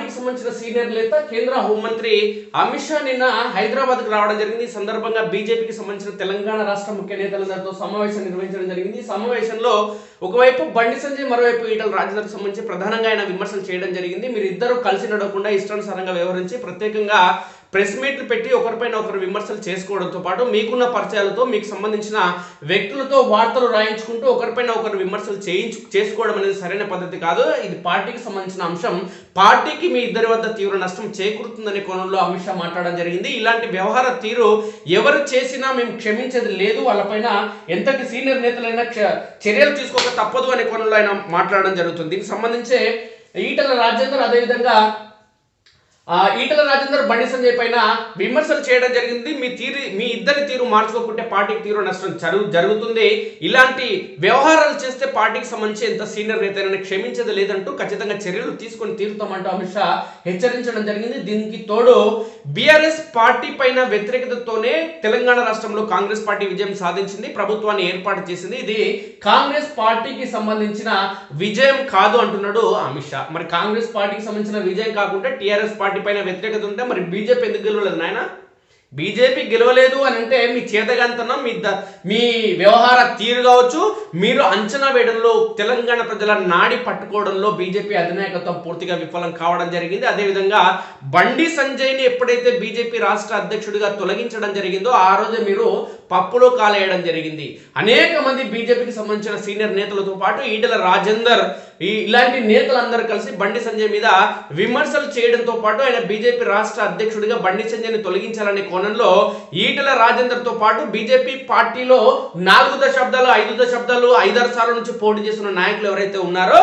పార్టీకి సంబంధించిన సీనియర్ నేత కేంద్ర హోంమంత్రి అమిత్ షా నిన్న హైదరాబాద్కు రావడం జరిగింది. ఈ సందర్భంగా బీజేపీకి సంబంధించిన తెలంగాణ రాష్ట్ర ముఖ్య నేతలందరితో సమావేశం నిర్వహించడం జరిగింది. ఈ సమావేశంలో ఒకవైపు బండి సంజయ్ మరోవైపు ఈటల రాజేందర్కు సంబంధించి ప్రధానంగా ఆయన విమర్శలు చేయడం జరిగింది. మీరు ఇద్దరు కలిసి నడవకుండా ఇష్టానుసారంగా వ్యవహరించి ప్రత్యేకంగా ప్రెస్ మీట్లు పెట్టి ఒకరిపైన ఒకరు విమర్శలు చేసుకోవడంతో పాటు మీకున్న పరిచయాలతో మీకు సంబంధించిన వ్యక్తులతో వార్తలు రాయించుకుంటూ ఒకరిపైన ఒకరు విమర్శలు చేయించు చేసుకోవడం అనేది సరైన పద్ధతి కాదు. ఇది పార్టీకి సంబంధించిన అంశం. పార్టీకి మీ ఇద్దరి వద్ద తీవ్ర నష్టం చేకూరుతుందనే కోణంలో అమిత్ షా మాట్లాడడం జరిగింది. ఇలాంటి వ్యవహార తీరు ఎవరు చేసినా మేము క్షమించేది లేదు. వాళ్ళపైన ఎంతటి సీనియర్ నేతలైనా చర్యలు తీసుకోక తప్పదు అనే కోణంలో ఆయన మాట్లాడడం జరుగుతుంది. దీనికి సంబంధించే ఈటల రాజేందర్ అదేవిధంగా ఈటల రాజేందర్ బండి సంజయ్ పైన విమర్శలు చేయడం జరిగింది. మీ తీరు మీ ఇద్దరి తీరు మార్చుకోకుంటే పార్టీకి తీరు నష్టం జరుగు జరుగుతుంది. ఇలాంటి వ్యవహారాలు చేస్తే పార్టీకి సంబంధించి ఎంత సీనియర్ నేతనని క్షమించేది లేదంటూ ఖచ్చితంగా చర్యలు తీసుకొని తీరుతామంటూ అమిత్ షా హెచ్చరించడం జరిగింది. దీనికి తోడు బీఆర్ఎస్ పార్టీ పైన వ్యతిరేకతతోనే తెలంగాణ రాష్ట్రంలో కాంగ్రెస్ పార్టీ విజయం సాధించింది. ప్రభుత్వాన్ని ఏర్పాటు చేసింది. ఇది కాంగ్రెస్ పార్టీకి సంబంధించిన విజయం కాదు అంటున్నాడు అమిత్ షా. మరి కాంగ్రెస్ పార్టీకి సంబంధించిన విజయం కాకుండా టీఆర్ఎస్ పార్టీ పైన వ్యతిరేకత ఉంటే మరి బీజేపీ ఎందుకు గెలవలేదు నాయన? బీజేపీ గెలవలేదు అని అంటే మీ చేతగంతనం మీ ద- మీ వ్యవహార తీరు కావచ్చు. మీరు అంచనా వేయడంలో తెలంగాణ ప్రజల నాడి పట్టుకోవడంలో బీజేపీ అధినాయకత్వం పూర్తిగా విఫలం కావడం జరిగింది. అదేవిధంగా బండి సంజయ్ని ఎప్పుడైతే బీజేపీ రాష్ట్ర అధ్యక్షుడిగా తొలగించడం జరిగిందో ఆ రోజు మీరు పప్పులో కాలేయడం జరిగింది. అనేక మంది బీజేపీకి సంబంధించిన సీనియర్ నేతలతో పాటు ఈటల రాజేందర్ ఈ ఇలాంటి నేతలందరూ కలిసి బండి సంజయ్ మీద విమర్శలు చేయడంతో పాటు ఆయన బీజేపీ రాష్ట్ర అధ్యక్షుడిగా బండి సంజయ్ని తొలగించాలనే కోణంలో ఈటల రాజేందర్తో పాటు బీజేపీ పార్టీలో నాలుగు దశాబ్దాలు ఐదు దశాబ్దాలు ఐదారు సార్ల నుంచి పోటీ చేస్తున్న నాయకులు ఎవరైతే ఉన్నారో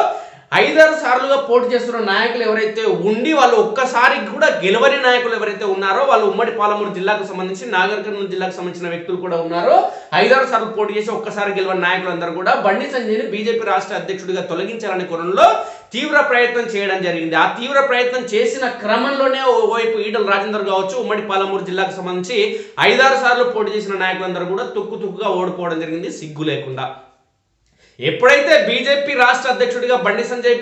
ఐదారు సార్లుగా పోటీ చేస్తున్న నాయకులు ఎవరైతే ఉండి వాళ్ళు ఒక్కసారి కూడా గెలవని నాయకులు ఎవరైతే ఉన్నారో వాళ్ళు ఉమ్మడి పాలమూరు జిల్లాకు సంబంధించి నాగర్ కర్నూలు జిల్లాకు సంబంధించిన వ్యక్తులు కూడా ఉన్నారో ఐదారు సార్లు పోటీ చేసి ఒక్కసారి గెలవని నాయకులందరూ కూడా బండి సంజయ్ని బీజేపీ రాష్ట్ర అధ్యక్షుడిగా తొలగించాలనే కోణంలో తీవ్ర ప్రయత్నం చేయడం జరిగింది. ఆ తీవ్ర ప్రయత్నం చేసిన క్రమంలోనే ఓవైపు ఈటల రాజేందర్ కావచ్చు ఉమ్మడి పాలమూరు జిల్లాకు సంబంధించి ఐదారు సార్లు పోటీ చేసిన నాయకులందరూ కూడా తుక్కు తుక్కుగా ఓడిపోవడం జరిగింది. సిగ్గు లేకుండా. ఎప్పుడైతే బీజేపీ రాష్ట్ర అధ్యక్షుడిగా బండి సంజయ్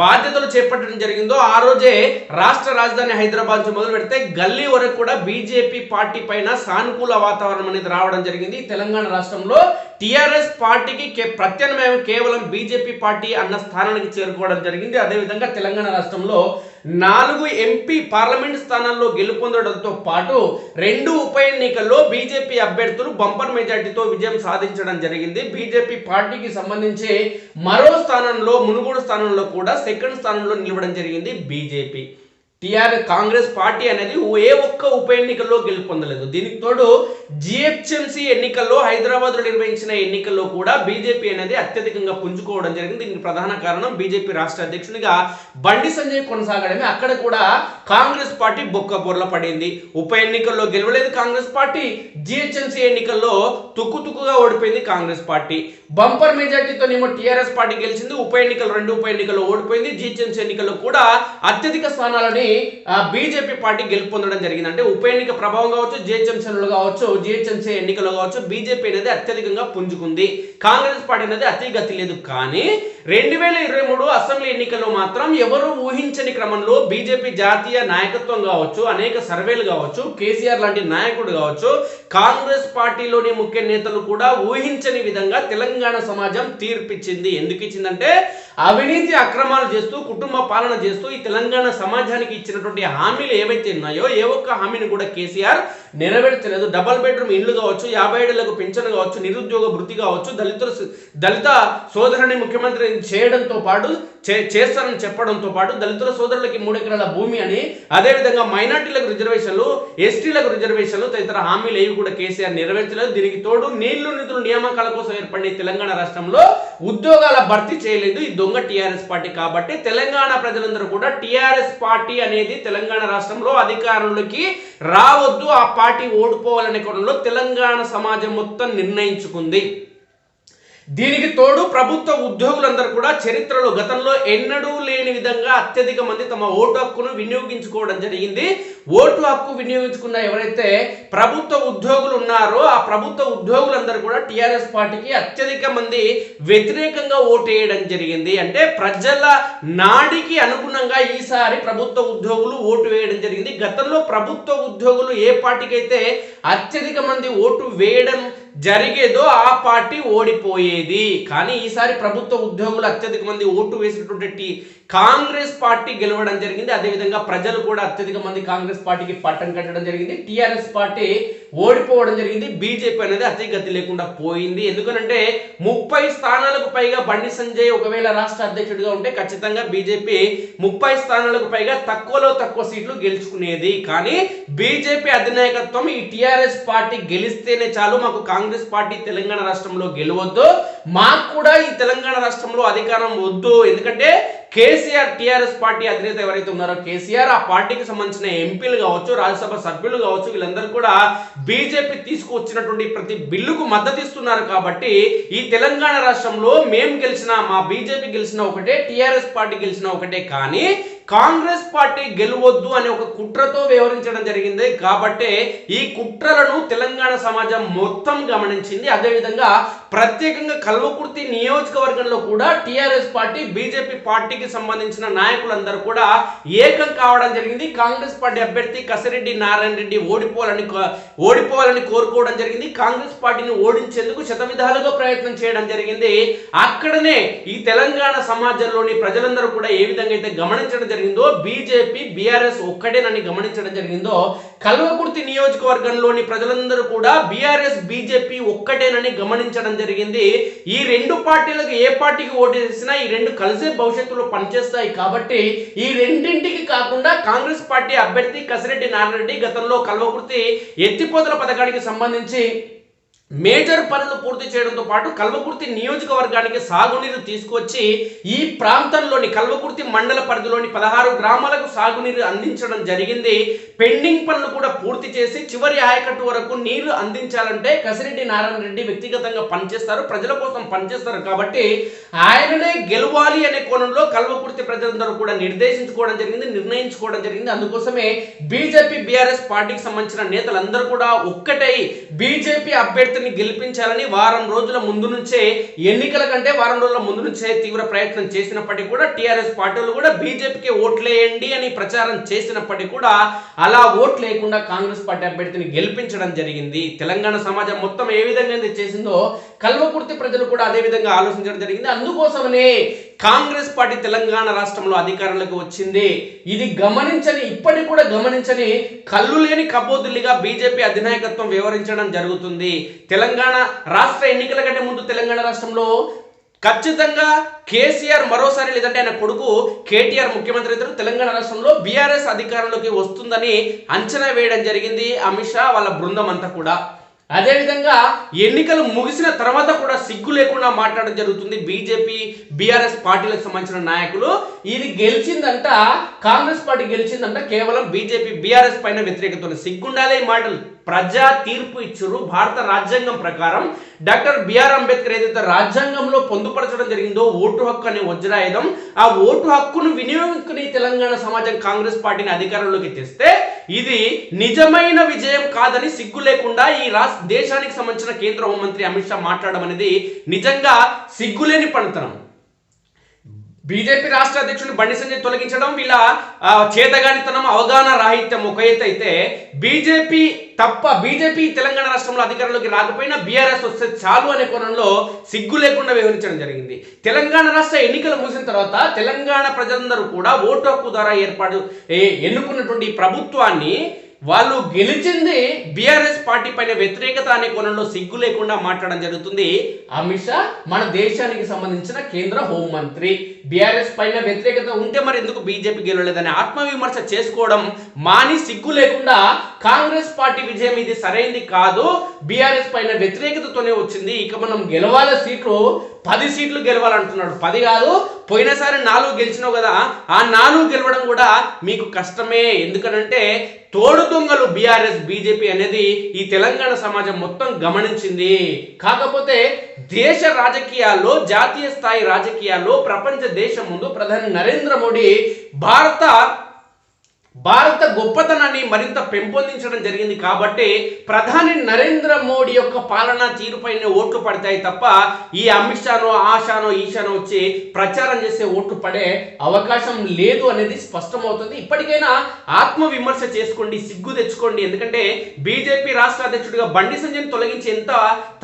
బాధ్యతలు చేపట్టడం జరిగిందో ఆ రోజే రాష్ట్ర రాజధాని హైదరాబాద్ నుంచి మొదలు పెడితే గల్లీ వరకు కూడా బీజేపీ పార్టీ పైన సానుకూల వాతావరణం అనేది రావడం జరిగింది. తెలంగాణ రాష్ట్రంలో టిఆర్ఎస్ పార్టీకి ప్రత్యామ్నాయం కేవలం బీజేపీ పార్టీ అన్న స్థానానికి చేరుకోవడం జరిగింది. అదేవిధంగా తెలంగాణ రాష్ట్రంలో నాలుగు ఎంపీ పార్లమెంట్ స్థానాల్లో గెలుపొందడంతో పాటు రెండు ఉప ఎన్నికల్లో బీజేపీ అభ్యర్థులు బంపర్ మెజార్టీతో విజయం సాధించడం జరిగింది. బీజేపీ పార్టీకి సంబంధించి మరో స్థానంలో మునుగోడు స్థానంలో కూడా సెకండ్ స్థానంలో నిలవడం జరిగింది బీజేపీ. టిఆర్ కాంగ్రెస్ పార్టీ అనేది ఏ ఒక్క ఉప ఎన్నికల్లో గెలుపొందలేదు. దీనికి తోడు జిహెచ్ఎంసీ ఎన్నికల్లో హైదరాబాద్లో నిర్వహించిన ఎన్నికల్లో కూడా బీజేపీ అనేది అత్యధికంగా పుంజుకోవడం జరిగింది. దీనికి ప్రధాన కారణం బీజేపీ రాష్ట్ర అధ్యక్షునిగా బండి సంజయ్ కొనసాగడమే. అక్కడ కూడా కాంగ్రెస్ పార్టీ బొక్క బొర్ల పడింది. ఉప ఎన్నికల్లో గెలవలేదు కాంగ్రెస్ పార్టీ. జిహెచ్ఎంసీ ఎన్నికల్లో తుక్కు తుక్కుగా ఓడిపోయింది కాంగ్రెస్ పార్టీ. బంపర్ మెజార్టీతోనేమో టీఆర్ఎస్ పార్టీ గెలిచింది. ఉప ఎన్నికలు రెండు ఉప ఎన్నికల్లో ఓడిపోయింది. జిహెచ్ఎంసీ ఎన్నికల్లో కూడా అత్యధిక స్థానాలని బీజేపీ పార్టీ గెలుపొందడం జరిగింది అంటే ఉప ఎన్నిక ప్రభావం కావచ్చు జిహెచ్ఎంసీలో కావచ్చు జిహెచ్ఎంసీ ఎన్నికల్లో కావచ్చు బీజేపీ అనేది అత్యధికంగా పుంజుకుంది. కాంగ్రెస్ పార్టీ అనేది అతి గతి లేదు. కానీ రెండు వేల ఇరవై మూడు అసెంబ్లీ ఎన్నికల్లో మాత్రం ఎవరు ఊహించని క్రమంలో బీజేపీ జాతీయ నాయకత్వం కావచ్చు అనేక సర్వేలు కావచ్చు కేసీఆర్ లాంటి నాయకుడు కావచ్చు కాంగ్రెస్ పార్టీలోని ముఖ్య నేతలు కూడా ఊహించని విధంగా తెలంగాణ సమాజం తీర్పిచ్చింది. ఎందుకు ఇచ్చిందంటే అవినీతి అక్రమాలు చేస్తూ కుటుంబ పాలన చేస్తూ ఈ తెలంగాణ సమాజానికి ఇచ్చినటువంటి హామీలు ఏవైతే ఉన్నాయో ఏ ఒక్క హామీని కూడా కేసీఆర్ నెరవేర్చలేదు. డబల్ బెడ్రూమ్ ఇండ్లు కావచ్చు యాభై ఏళ్ళకు పింఛను కావచ్చు నిరుద్యోగ వృత్తి కావచ్చు దళితుల దళిత సోదరుని ముఖ్యమంత్రి చేయడంతో పాటు చే- చేస్తానని చెప్పడంతో పాటు దళితుల సోదరులకి మూడు ఎకరాల భూమి అని అదేవిధంగా మైనార్టీలకు రిజర్వేషన్లు ఎస్టీలకు రిజర్వేషన్లు తదితర హామీలు ఏవి కూడా కేసీఆర్ నెరవేర్చలేదు. దీనికి తోడు నీళ్ళు నిధులు నియామకాల కోసం ఏర్పడిన తెలంగాణ రాష్ట్రంలో ఉద్యోగాల భర్తీ చేయలేదు ఈ దొంగ టీఆర్ఎస్ పార్టీ. కాబట్టి తెలంగాణ ప్రజలందరూ కూడా టీఆర్ఎస్ పార్టీ అనేది తెలంగాణ రాష్ట్రంలో అధికారంలోకి రావద్దు ఆ పార్టీ ఓడిపోవాలనే కోణంలో తెలంగాణ సమాజం మొత్తం నిర్ణయించుకుంది. దీనికి తోడు ప్రభుత్వ ఉద్యోగులందరూ కూడా చరిత్రలో గతంలో ఎన్నడూ లేని విధంగా అత్యధిక మంది తమ ఓటు హక్కును వినియోగించుకోవడం జరిగింది. ఓటు హక్కు వినియోగించుకున్న ఎవరైతే ప్రభుత్వ ఉద్యోగులు ఉన్నారో ఆ ప్రభుత్వ ఉద్యోగులందరూ కూడా టీఆర్ఎస్ పార్టీకి అత్యధిక మంది వ్యతిరేకంగా ఓటు వేయడం జరిగింది. అంటే ప్రజల నాడికి అనుగుణంగా ఈసారి ప్రభుత్వ ఉద్యోగులు ఓటు వేయడం జరిగింది. గతంలో ప్రభుత్వ ఉద్యోగులు ఏ పార్టీకి అయితే అత్యధిక మంది ఓటు వేయడం జరిగేదో ఆ పార్టీ ఓడిపోయేది. కానీ ఈసారి ప్రభుత్వ ఉద్యోగులు అత్యధిక మంది ఓటు వేసినటువంటి కాంగ్రెస్ పార్టీ గెలవడం జరిగింది. అదేవిధంగా ప్రజలు కూడా అత్యధిక మంది కాంగ్రెస్ పార్టీకి పట్టం కట్టడం జరిగింది. టిఆర్ఎస్ పార్టీ ఓడిపోవడం జరిగింది. బీజేపీ అనేది అతిగతి లేకుండా పోయింది. ఎందుకనంటే ముప్పై స్థానాలకు పైగా బండి సంజయ్ ఒకవేళ రాష్ట్ర అధ్యక్షుడిగా ఉంటే ఖచ్చితంగా బీజేపీ ముప్పై స్థానాలకు పైగా తక్కువలో తక్కువ సీట్లు గెలుచుకునేది. కానీ బీజేపీ అధినాయకత్వం ఈ టీఆర్ఎస్ పార్టీ గెలిస్తేనే చాలు మాకు కాంగ్రెస్ పార్టీ తెలంగాణ రాష్ట్రంలో గెలవద్దు. మాకు కూడా ఈ తెలంగాణ రాష్ట్రంలో అధికారం వద్దు. ఎందుకంటే కేసీఆర్ టీఆర్ఎస్ పార్టీ అధినేత ఎవరైతే ఉన్నారో కేసీఆర్ ఆ పార్టీకి సంబంధించిన ఎంపీలు కావచ్చు రాజ్యసభ సభ్యులు కావచ్చు వీళ్ళందరూ కూడా బీజేపీ తీసుకువచ్చినటువంటి ప్రతి బిల్లుకు మద్దతు ఇస్తున్నారు కాబట్టి ఈ తెలంగాణ రాష్ట్రంలో మేము గెలిచిన మా బీజేపీ గెలిచిన ఒకటే టిఆర్ఎస్ పార్టీ గెలిచిన ఒకటే. కానీ కాంగ్రెస్ పార్టీ గెలవద్దు అనే ఒక కుట్రతో వ్యవహరించడం జరిగింది. కాబట్టి ఈ కుట్రలను తెలంగాణ సమాజం మొత్తం గమనించింది. అదేవిధంగా ప్రత్యేకంగా కల్వకుర్తి నియోజకవర్గంలో కూడా టీఆర్ఎస్ పార్టీ బీజేపీ పార్టీకి సంబంధించిన నాయకులందరూ కూడా ఏకం కావడం జరిగింది. కాంగ్రెస్ పార్టీ అభ్యర్థి కసిరెడ్డి నారాయణ రెడ్డి ఓడిపోవాలని ఓడిపోవాలని కోరుకోవడం జరిగింది. కాంగ్రెస్ పార్టీని ఓడించేందుకు శతవిధాలుగా ప్రయత్నం చేయడం జరిగింది. అక్కడనే ఈ తెలంగాణ సమాజంలోని ప్రజలందరూ కూడా ఏ విధంగా అయితే గమనించడం జరిగిందో బీజేపీ బీఆర్ఎస్ ఒక్కటేనని గమనించడం జరిగిందో కల్వకుర్తి నియోజకవర్గంలోని ప్రజలందరూ కూడా బీఆర్ఎస్ బీజేపీ ఒక్కటేనని గమనించడం జరిగింది. ఈ రెండు పార్టీలకు ఏ పార్టీకి ఓటు చేసినా ఈ రెండు కలిసే భవిష్యత్తులో పనిచేస్తాయి కాబట్టి ఈ రెండింటికి కాకుండా కాంగ్రెస్ పార్టీ అభ్యర్థి కసిరెడ్డి నారాయణ గతంలో కల్వకుర్తి ఎత్తిపోతల పథకానికి సంబంధించి మేజర్ పనులు పూర్తి చేయడంతో పాటు కల్వకుర్తి నియోజకవర్గానికి సాగునీరు తీసుకొచ్చి ఈ ప్రాంతంలోని కల్వకుర్తి మండల పరిధిలోని పదహారు గ్రామాలకు సాగునీరు అందించడం జరిగింది. పెండింగ్ పనులు కూడా పూర్తి చేసి చివరి ఆయకట్టు వరకు నీరు అందించాలంటే కసిరెడ్డి నారాయణ రెడ్డి వ్యక్తిగతంగా పనిచేస్తారు. ప్రజల కోసం పనిచేస్తారు కాబట్టి ఆయననే గెలవాలి అనే కోణంలో కల్వకుర్తి ప్రజలందరూ కూడా నిర్దేశించుకోవడం జరిగింది నిర్ణయించుకోవడం జరిగింది. అందుకోసమే బీజేపీ బీఆర్ఎస్ పార్టీకి సంబంధించిన నేతలందరూ కూడా ఒక్కటై బీజేపీ అభ్యర్థి అభ్యర్థిని గెలిపించాలని వారం రోజుల ముందు నుంచే ఎన్నికల కంటే వారం రోజుల ముందు నుంచే తీవ్ర ప్రయత్నం చేసినప్పటికీ కూడా టీఆర్ఎస్ పార్టీలు కూడా బీజేపీకి ఓట్లేయండి అని ప్రచారం చేసినప్పటికీ కూడా అలా ఓట్ లేకుండా కాంగ్రెస్ పార్టీ అభ్యర్థిని గెలిపించడం జరిగింది. తెలంగాణ సమాజం మొత్తం ఏ విధంగా చేసిందో కల్వకుర్తి ప్రజలు కూడా అదే విధంగా ఆలోచించడం జరిగింది. అందుకోసమనే కాంగ్రెస్ పార్టీ తెలంగాణ రాష్ట్రంలో అధికారంలోకి వచ్చింది. ఇది గమనించని ఇప్పటికి కూడా గమనించని కళ్ళు లేని కబోతుల్లిగా బీజేపీ అధినాయకత్వం వివరించడం జరుగుతుంది. తెలంగాణ రాష్ట్ర ఎన్నికల కంటే ముందు తెలంగాణ రాష్ట్రంలో ఖచ్చితంగా కేసీఆర్ మరోసారి లేదంటే ఆయన కొడుకు కేటీఆర్ ముఖ్యమంత్రి ఇద్దరు తెలంగాణ రాష్ట్రంలో బీఆర్ఎస్ అధికారంలోకి వస్తుందని అంచనా వేయడం జరిగింది. అమిత్ షా వాళ్ళ బృందం అంతా కూడా. అదేవిధంగా ఎన్నికలు ముగిసిన తర్వాత కూడా సిగ్గు లేకుండా మాట్లాడడం జరుగుతుంది. బీజేపీ బీఆర్ఎస్ పార్టీలకు సంబంధించిన నాయకులు. ఇది గెలిచిందంట కాంగ్రెస్ పార్టీ గెలిచిందంట కేవలం బీజేపీ బీఆర్ఎస్ పైన వ్యతిరేకత సిగ్గుండాలే మాటలు. ప్రజా తీర్పు ఇచ్చారు భారత రాజ్యాంగం ప్రకారం. డాక్టర్ బిఆర్ అంబేద్కర్ ఏదైతే రాజ్యాంగంలో పొందుపరచడం జరిగిందో ఓటు హక్కు అనే వజ్రాయుధం ఆ ఓటు హక్కును వినియోగించుకుని తెలంగాణ సమాజం కాంగ్రెస్ పార్టీని అధికారంలోకి తెస్తే ఇది నిజమైన విజయం కాదని సిగ్గు లేకుండా ఈ రాష్ట్ర దేశానికి సంబంధించిన కేంద్ర హోంమంత్రి అమిత్ షా మాట్లాడడం అనేది నిజంగా సిగ్గులేని పనితనం. బీజేపీ రాష్ట్ర అధ్యక్షుడు బండి సంజయ్ తొలగించడం వీళ్ళ చేతగానితనం అవగాహన రాహిత్యం ఒక అయితే బీజేపీ తప్ప బీజేపీ తెలంగాణ రాష్ట్రంలో అధికారంలోకి రాకపోయినా బీఆర్ఎస్ వస్తే చాలు అనే కోణంలో సిగ్గు లేకుండా వ్యవహరించడం జరిగింది. తెలంగాణ రాష్ట్ర ఎన్నికలు ముగిసిన తర్వాత తెలంగాణ ప్రజలందరూ కూడా ఓటు హక్కు ద్వారా ఏర్పాటు ఎన్నుకున్నటువంటి ప్రభుత్వాన్ని వాళ్ళు గెలిచింది బీఆర్ఎస్ పార్టీ పైన వ్యతిరేకత అనే కోణంలో సిగ్గు లేకుండా మాట్లాడడం జరుగుతుంది. అమిత్ షా మన దేశానికి సంబంధించిన కేంద్ర హోంమంత్రి. బీఆర్ఎస్ పైన వ్యతిరేకత ఉంటే మరి ఎందుకు బీజేపీ గెలవలేదని ఆత్మవిమర్శ చేసుకోవడం మాని సిగ్గు లేకుండా కాంగ్రెస్ పార్టీ విజయం ఇది సరైంది కాదు. బీఆర్ఎస్ పైన వ్యతిరేకతతోనే వచ్చింది. ఇక మనం గెలవాల సీట్లు పది సీట్లు గెలవాలంటున్నాడు. పది కాదు పోయినసారి నాలుగు గెలిచినావు కదా ఆ నాలుగు గెలవడం కూడా మీకు కష్టమే. ఎందుకనంటే తోడు దొంగలు బీఆర్ఎస్ బీజేపీ అనేది ఈ తెలంగాణ సమాజం మొత్తం గమనించింది. కాకపోతే దేశ రాజకీయాల్లో జాతీయ స్థాయి రాజకీయాల్లో ప్రపంచ దేశం ముందు ప్రధాని నరేంద్ర మోడీ భారత భారత గొప్పతనాన్ని మరింత పెంపొందించడం జరిగింది కాబట్టి ప్రధాని నరేంద్ర మోడీ యొక్క పాలనా తీరుపైనే ఓట్లు పడతాయి తప్ప ఈ అమిత్ షానో ఆషానో ఈషానో వచ్చి ప్రచారం చేసే ఓట్లు పడే అవకాశం లేదు అనేది స్పష్టమవుతుంది. ఇప్పటికైనా ఆత్మ విమర్శ చేసుకోండి సిగ్గు తెచ్చుకోండి. ఎందుకంటే బీజేపీ రాష్ట్ర అధ్యక్షుడిగా బండి సంజయ్ తొలగించి ఎంత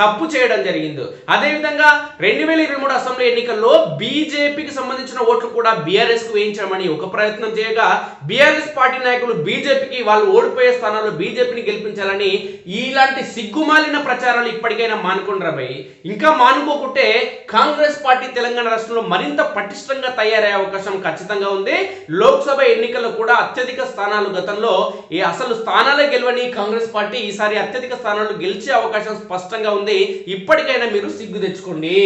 తప్పు చేయడం జరిగింది. అదేవిధంగా రెండు వేల ఇరవై మూడు అసెంబ్లీ ఎన్నికల్లో బీజేపీకి సంబంధించిన ఓట్లు కూడా బీఆర్ఎస్కు వేయించామని ఒక ప్రయత్నం చేయగా బీఆర్ఎస్ పార్టీ నాయకులు బీజేపీకి వాళ్ళు ఓడిపోయే స్థానాల్లో బీజేపీని గెలిపించాలని ఇలాంటి సిగ్గుమాలిన ప్రచారాలు ఇప్పటికైనా మానుకోండి భయ్? ఇంకా మానుకోకుంటే కాంగ్రెస్ పార్టీ తెలంగాణ రాష్ట్రంలో మరింత పటిష్టంగా తయారయ్యే అవకాశం ఖచ్చితంగా ఉంది. లోక్సభ ఎన్నికల్లో కూడా అత్యధిక స్థానాలు గతంలో ఈ అసలు స్థానాలే గెలవని కాంగ్రెస్ పార్టీ ఈసారి అత్యధిక స్థానాలు గెలిచే అవకాశం స్పష్టంగా ఉంది. ఇప్పటికైనా మీరు సిగ్గు తెచ్చుకోండి.